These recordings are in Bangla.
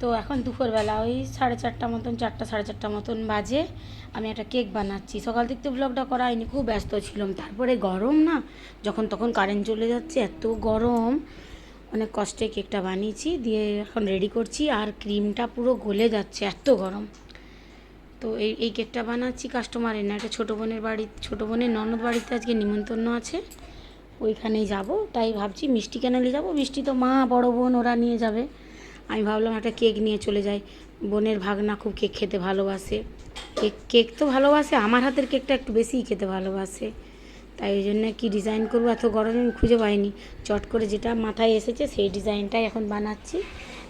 তো এখন দুপুরবেলা ওই সাড়ে চারটা মতন, চারটা সাড়ে চারটা মতন বাজে। আমি একটা কেক বানাচ্ছি। সকাল থেকে ব্লগটা করা হয়নি, খুব ব্যস্ত ছিলাম। তারপরে গরম না, যখন তখন কারেন্ট চলে যাচ্ছে, এত গরম। অনেক কষ্টে কেকটা বানিয়েছি, দিয়ে এখন রেডি করছি, আর ক্রিমটা পুরো গলে যাচ্ছে, এত গরম। তো এই এই কেকটা বানাচ্ছি কাস্টমারের না, একটা ছোটো বোনের বাড়ি ছোটো বোনের ননদ বাড়িতে আজকে নিমন্ত্রণ আছে। ওইখানেই যাব, তাই ভাবছি মিষ্টি কেন নিয়ে যাব? মিষ্টি তো মা, বড় বোন, ওরা নিয়ে যাবে। আমি ভাবলাম একটা কেক নিয়ে চলে যাই। বোনের ভাগনা খুব কেক খেতে ভালোবাসে। কেক কেক তো ভালোবাসে, আমার হাতের কেকটা একটু বেশিই খেতে ভালোবাসে। তাই ওই জন্য কী ডিজাইন করব? এত গরমে আমি খুঁজে পাইনি। চট করে যেটা মাথায় এসেছে সেই ডিজাইনটাই এখন বানাচ্ছি।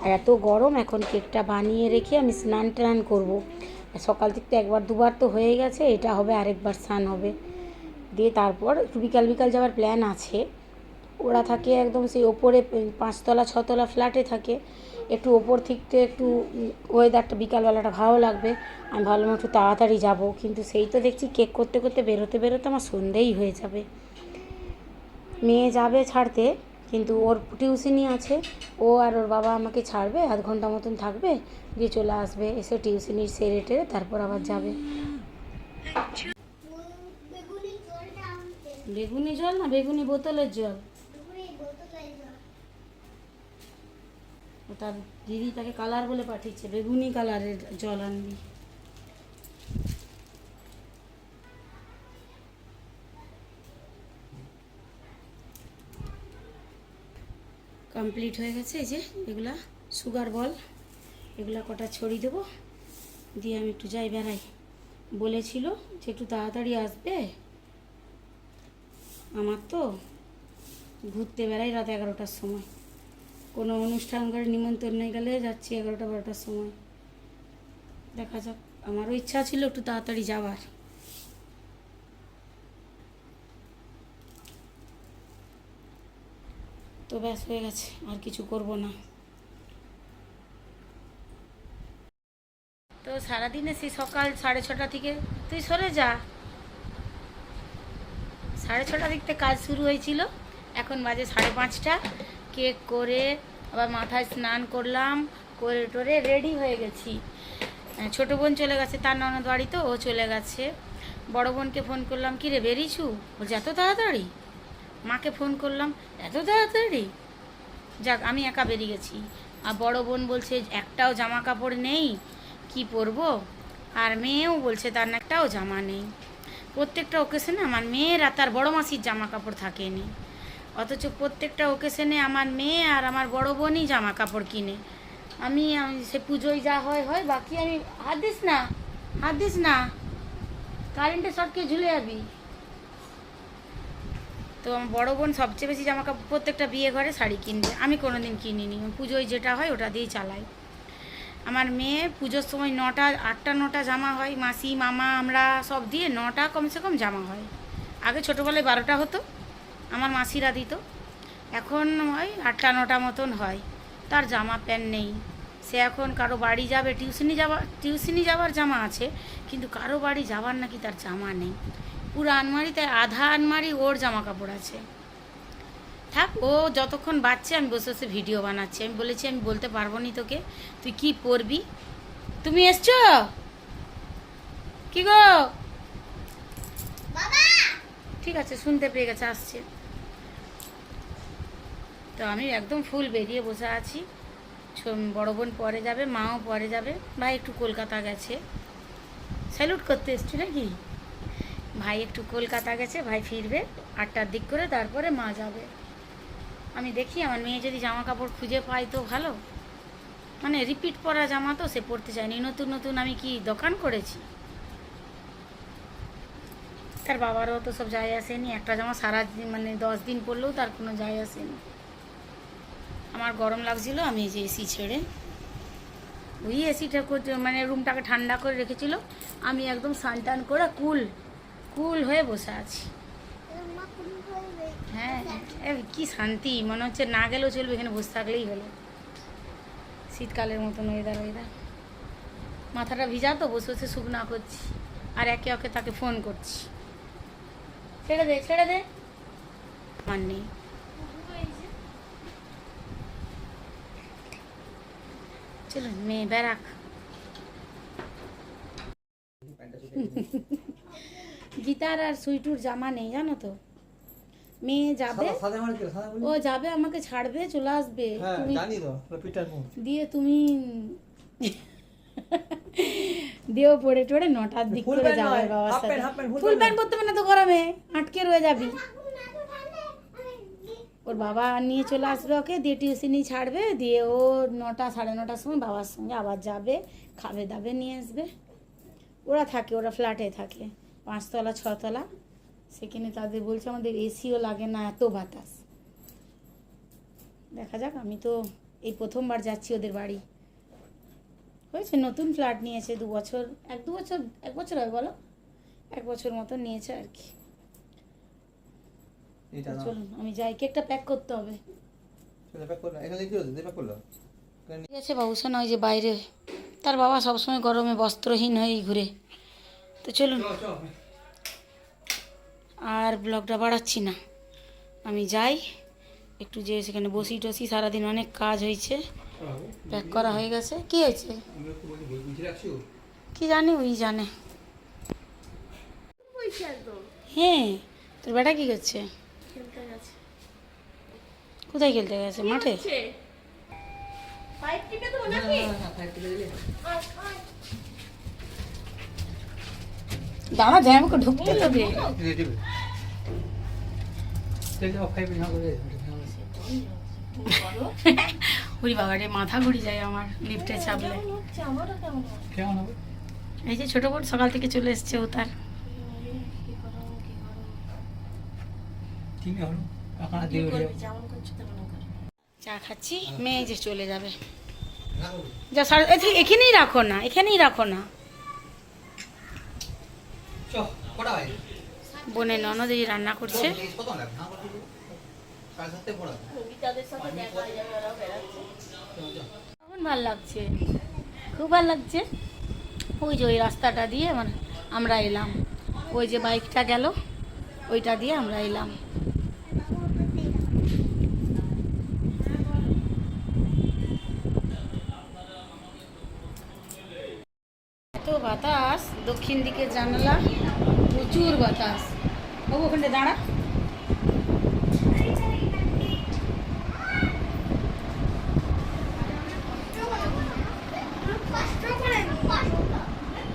আর এত গরম, এখন কেকটা বানিয়ে রেখে আমি স্নান টান করব। সকাল থেকে তো একবার দুবার তো হয়ে গেছে, এটা হবে, আরেকবার স্নান হবে। দিয়ে তারপর একটু বিকাল বিকাল যাওয়ার প্ল্যান আছে। ওরা থাকে একদম সেই ওপরে, পাঁচতলা, ছতলা ফ্ল্যাটে থাকে। একটু ওপর থেকে একটু ওয়েদারটা বিকালবেলাটা ভালো লাগবে। আমি ভাবলাম একটু তাড়াতাড়ি যাব কিন্তু সেই তো দেখছি কেক করতে করতে বেরোতে বেরোতে আমার সন্ধেই হয়ে যাবে। মেয়ে যাবে ছাড়তে কিন্তু ওর টিউশনি আছে। ও আর ওর বাবা আমাকে ছাড়বে আধ ঘণ্টা মতন থাকবে দিয়ে চলে আসবে এসে টিউশনির সেরে টেরে তারপর আবার যাবে। বেগুনি জল না? বেগুনি বোতলের জল বেগুনি বোতলে জল ও তার দিদি তাকে কালার বলে পাঠিয়েছে, বেগুনি কালারের জল আনবি। কমপ্লিট হয়ে গেছে, এই যে এগুলা সুগার বল এগুলা কটা ছড়িয়ে দেবো। দিয়ে আমি একটু যাই বেড়াই। বলেছিল যে একটু তাড়াতাড়ি আসবে। আমার তো ঘুরতে বেড়াই রাত এগারোটার সময়। কোনো অনুষ্ঠান করে নিমন্ত্রণে গেলে যাচ্ছি এগারোটা বারোটার সময়। দেখা যাক। আমারও ইচ্ছা ছিল একটু তাড়াতাড়ি যাওয়ার। তো ব্যাস, হয়ে গেছে। আর কিছু করব না। তো সারাদিনে সেই সকাল সাড়ে ছটা থেকে তুই সরে যা। সাড়ে ছটা দিক থেকে কাজ শুরু হয়েছিল। এখন বাজে সাড়ে পাঁচটা। কেক করে আবার মাথায় স্নান করলাম, করে টোরে রেডি হয়ে গেছি। ছোট বোন চলে গেছে, তার ননদ বাড়ি তো, ও চলে গেছে। বড় বোনকে ফোন করলাম কি রে বেরিয়েছু বলছে এত তাড়াতাড়ি। মাকে ফোন করলাম, এত তাড়াতাড়ি? যাক, আমি একা বেরিয়ে গেছি। আর বড় বোন বলছে, একটাও জামা কাপড় নেই, কি পরবো? আর মেয়েও বলছে, তার একটাও জামা নেই। প্রত্যেকটা ওকেশনে আমার মেয়ের তার বড় মাসির জামা কাপড় থাকেনি। অথচ প্রত্যেকটা ওকেশনে আমার মেয়ে আর আমার বড় বোনই জামা কাপড় কিনে। আমি সে পুজোয় যা হয় হয়, বাকি আমি, হাত দিস না, হাত দিস না। কারেন্টে শর্টকে ঝুলে যাবি। তো আমার বড় বোন সবচেয়ে বেশি জামা কাপড় প্রত্যেকটা বিয়ে ঘরে শাড়ি কিনবে। আমি কোনো দিন কিনিনি পুজোয় যেটা হয় ওটা দিয়েই চালাই। আমার মেয়ে পুজোর সময় নটা, আটটা, নটা জামা হয়। মাসি, মামা, আমরা সব দিয়ে নটা কমসে কম জামা হয়। আগে ছোটোবেলায় বারোটা হতো। আমার মাসিরা দিত। এখন হয় আটটা নটা মতন হয়। তার জামা প্যান্ট নেই। সে এখন কারও বাড়ি যাবে টিউশনি যাওয়া টিউশনি যাওয়ার জামা আছে কিন্তু কারও বাড়ি যাওয়ার নাকি তার জামা নেই। পুরো আলমারিতে আধা আলমারি ওর জামা কাপড় আছে। থাক ও যতক্ষণ বাচ্চা আমি বসে বসে ভিডিও বানাচ্ছি। আমি বলেছি আমি বলতে পারব নি তোকে তুই কি পরবি? তুমি এসছো? কি গো? ঠিক আছে শুনতে পেয়ে গেছে আসছে। তো আমি একদম ফুল বেরিয়ে বসে আছি। বড় বোন পরে যাবে, মাও পরে যাবে। ভাই একটু কলকাতা গেছে। স্যালুট করতে এসছি নাকি? ভাই একটু কলকাতা গেছে, ভাই ফিরবে আটটার দিক করে, তারপরে মা যাবে। আমি দেখি আমার মেয়ে যদি জামা কাপড় খুঁজে পাই তো ভালো। মানে রিপিট পরা জামা তো সে পরতে চায়নি। নতুন নতুন আমি কি দোকান করেছি? তার বাবারও তো সব যায় আসেনি। একটা জামা সারা মানে দশ দিন পরলেও তার কোনো যায় আসেনি। আমার গরম লাগছিল, আমি এই যে এসি ছেড়ে ওই এসিটা মানে রুমটাকে ঠান্ডা করে রেখেছিল। আমি একদম স্নান টান করে কুল কুল হয়ে বসে আছি। হ্যাঁ কি শান্তি, মনে হচ্ছে না গেলেও চলবে, এখানে বসে থাকলেই হলো। শীতকালের মতন ওয়েদার ওয়েদার মাথাটা ভিজা তো, বসে বসে শুকনা করছি। আর একে একে তাকে ফোন করছি। ছেড়ে দে ছেড়ে দে। আমার নেই। চলুন মেয়ে ব্যারাক। গীতার আর সুইটুর জামা নেই জানো তো? মেয়ে যাবে মানে ও যাবে আমাকে ছাড়বে চলে আসবে। হ্যাঁ দিয়ে তুমি দিয়েও পড়ে টড়ে নটার দিক করে যাবে বাবার সাথে। ফুল প্যান্ট পরতে না তো গরমে আটকে রয়ে যাবি। ওর বাবা নিয়ে চলে আসবে ওকে, দিয়ে টিউশনি ছাড়বে, দিয়ে ও নটা সাড়ে নটার সময় বাবার সঙ্গে আবার যাবে, খাবে দাবে নিয়ে আসবে। ওরা থাকে, ওরা ফ্ল্যাটে থাকে, পাঁচতলা, ছতলা। সেখানে তাদের বলছে, আমাদের এসিও লাগে না, এত বাতাস। দেখা যাক, আমি তো এই প্রথমবার যাচ্ছি ওদের বাড়ি। হয়েছে, নতুন ফ্ল্যাট নিয়েছে, দু বছর, এক দু বছর, এক বছর হয় বলো? এক বছর মতো নিয়েছে আর কি। এটা না চলুন আমি যাই কেকটা প্যাক করতে হবে। সেটা প্যাক করল এখানে কি হচ্ছে প্যাক করল? ঠিক আছে বাবুসোন ওই যে বাইরে। তার বাবা সবসময় গরমে বস্ত্রহীন হয়েই ঘুরে। তো চলুন। আর ব্লগটা বাড়াচ্ছি না। আমি যাই। একটু যে সেখানে বসি টসি সারাদিন অনেক কাজ হয়েছে। প্যাক করা হয়ে গেছে। কি হয়েছে? কি জানি ওই জানে। হ্যাঁ তোর বেটা কি করছে? কোথায় খেলতে গেছে? মাঠে? দাঁড়া যায় আমাকে ঢুকতে দেবে উড়ি বাবা রে মাথা ঘুরি যায় আমার লিফটে চাপলে। এই যে ছোট বোন সকাল থেকে চলে এসছে ও তার। ঠিক হলো। এখন চা খাচ্ছি মেয়ে যে চলে যাবে। যা সারা এখানেই রাখো না এখানেই রাখো না। বোনের ননদ এই রান্না করছে। কত না ভাঙ করতে সাড়ে সাতটায় পড়া। কেমন ভালো লাগছে খুব ভালো লাগছে। ওই যে ওই রাস্তাটা দিয়ে আমার আমরা এলাম। ওই যে বাইকটা গেল ওইটা দিয়ে আমরা এলাম। দক্ষিণ দিকে জানালা, প্রচুর বাতাস। ও ওখানে দাঁড়া।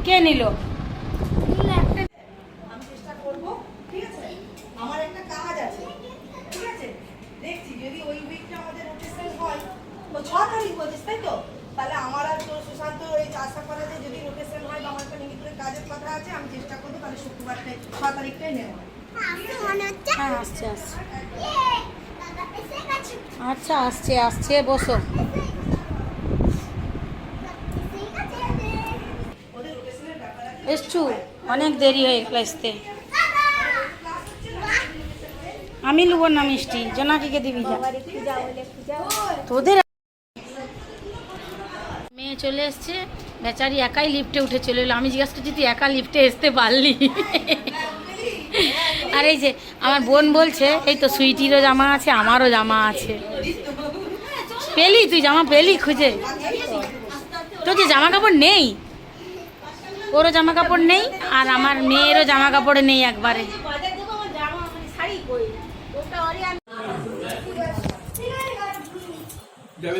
কে নিল? আমি চেষ্টা ঠিক আছে? আমার একটা কাজ আছে, ঠিক আছে? দেখছি, যদি ওই উইকটা আমাদের হয় ছ তারিখ বলছিস তাই তো? তাহলে আমার আর তোর সুশান্ত এই আশা করা যায় যদি রোটেশন হয় বা আমার একটা নিমিত্তের কাজের কথা আছে আমি চেষ্টা করব তাহলে শুক্রবারটাই ছ তারিখটাই নেওয়া হয়। মনে হচ্ছে? হ্যাঁ আসছে আসছে। আচ্ছা আসছে আসছে বসো। এসছু? অনেক দেরি হয়ে গেল আসতে। আমি লুবো না মিষ্টি জোনাকিকে দিবি যা। তোদের চলে এসছে। বেচারি একাই লিফটে উঠে চলে এলো। আমি জিজ্ঞাসা করছি, তুই একা লিফটে আসতে পারলি? আর এই যে আমার বোন বলছে, এই তো সুইটিরও জামা আছে, আমারও জামা আছে। পেলি তুই জামা, পেলি খুঁজে? তোর যে জামা কাপড় নেই, ওরও জামা কাপড় নেই, আর আমার মেয়েরও জামা কাপড় নেই একবারে। যাবে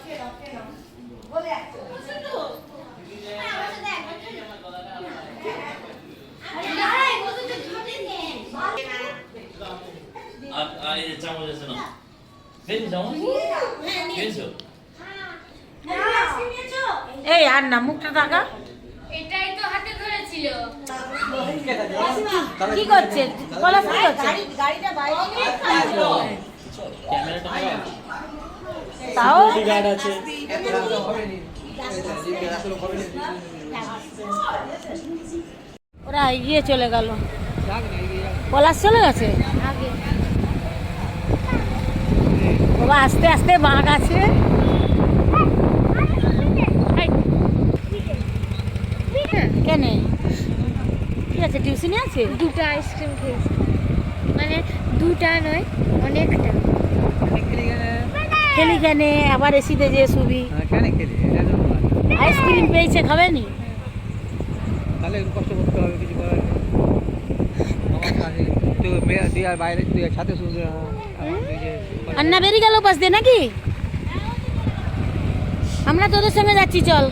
এই যে চামচ আছে না খেয়েছো চামচ খেয়েছো এই আর না মুখটা টাকা এটাই তো হাতে ধরেছিল কি করছে পলাশ কি করছে ক্যামেরাটা নাও। তাও হবে নি আসলে হবে নি ওরা এগিয়ে চলে গেল পলাশ চলে গেছে বাবা আস্তে আস্তে বাঘ আছে। কেন? কি আছে টিউশনি আছে? দুটো আইসক্রিম খেয়েছি। মানে দুটা নয় অনেকটা। খেলি কেনে? আবার এসিতে যে শুবি। কেন খেলি? এটা তো আইসক্রিম পেয়েছে খাবে নি? তাহলে কষ্ট করতে হবে কিছু করার তুই তুই আর বাইরে তুই সাথে শুনতে আন্না বেরিয়ে গেল পাশ দিয়ে নাকি? আমরা তোদের সঙ্গে যাচ্ছি, চল।